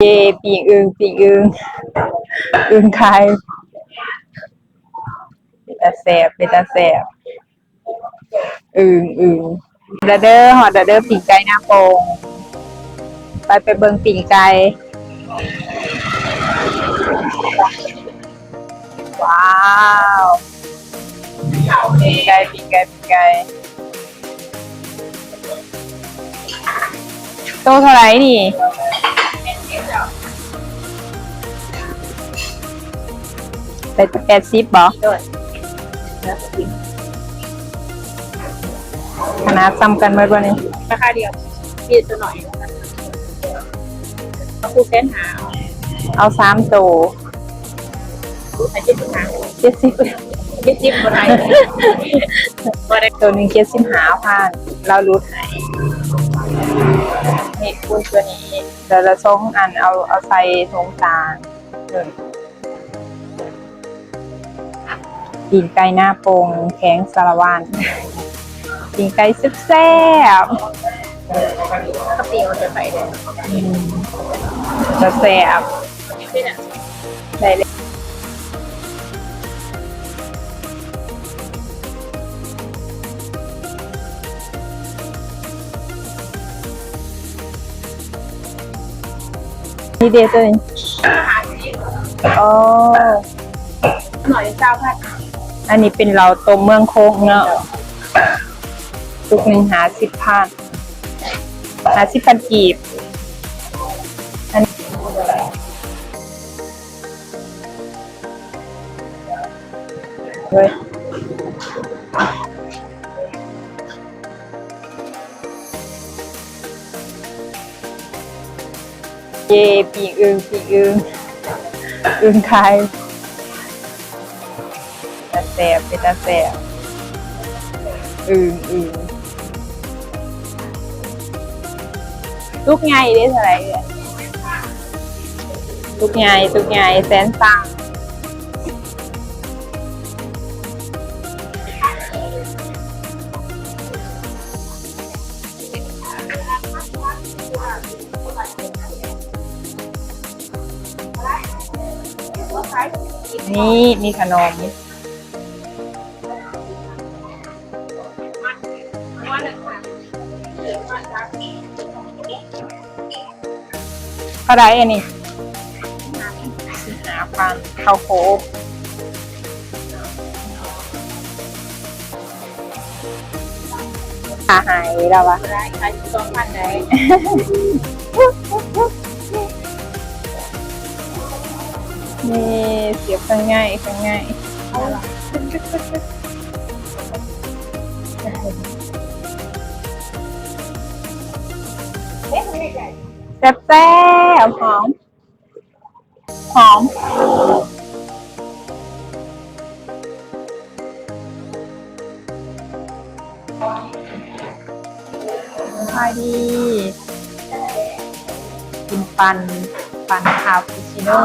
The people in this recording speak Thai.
เยปีกอึงปีกอึงอึงไข่เป็นตาแสบเป็นตาแสบอึงอึงเดอเด้อหอดเดอเด้อปีกไก่หน้าโปงไปไปเบิงปีกไก่ว้าวปีกไก่ปีกไก่ปีไก่โตเท่าไหร่นี่ เป็นแปดสิบบ่ด้วยคณะซ้ำกันเมื่อวันนี้ราคาเดียวพี่ตัวหน่อยเอาคู่เส้นหา เอาสามโตอาจิ้มหาเจ็ดสิบจิ้มจิ้มคนไทยก็ได้ตัวหนึ่งเจ็ดสิบหาพันเรารูดไหนนี่คุณตัวนี้เดี๋ยวเราส่งอันเอาเอาใส่ถุงตาล หนึ่งปีนไก่หน้าโปงแข็งสารวันปีนไก่แซ่บกระเปียวจะใส่เลยๆจะแซ่บนี่นะได้เลยนี่เดยวตัวนี้หาที่อ๋อหน่อยเจ้าพัด อันนี้เป็นเราต้มเมืองโคงเนาะทุกหนึ่งหาสิบพันหาสิบพันกีบอันเว้ยเย่ปีอึงปีอึงอึงไข่ตาแส บเป็นตาแสบอึงอึงลูกใหญ่ได้เท่าไหร่เนี่ยลูกใหญ่ลูกใหญ่แสนตังนี่มีขนม เท่าไหรอันนี้หาพันข้าวโคบหาหายแล้ววะได้ขายสองพันได้นี่เสียบข้างง่ายข้างง่าย แซ่บแซ่บหอม หอม พายดี กินปัน ปันคาปูชิโน่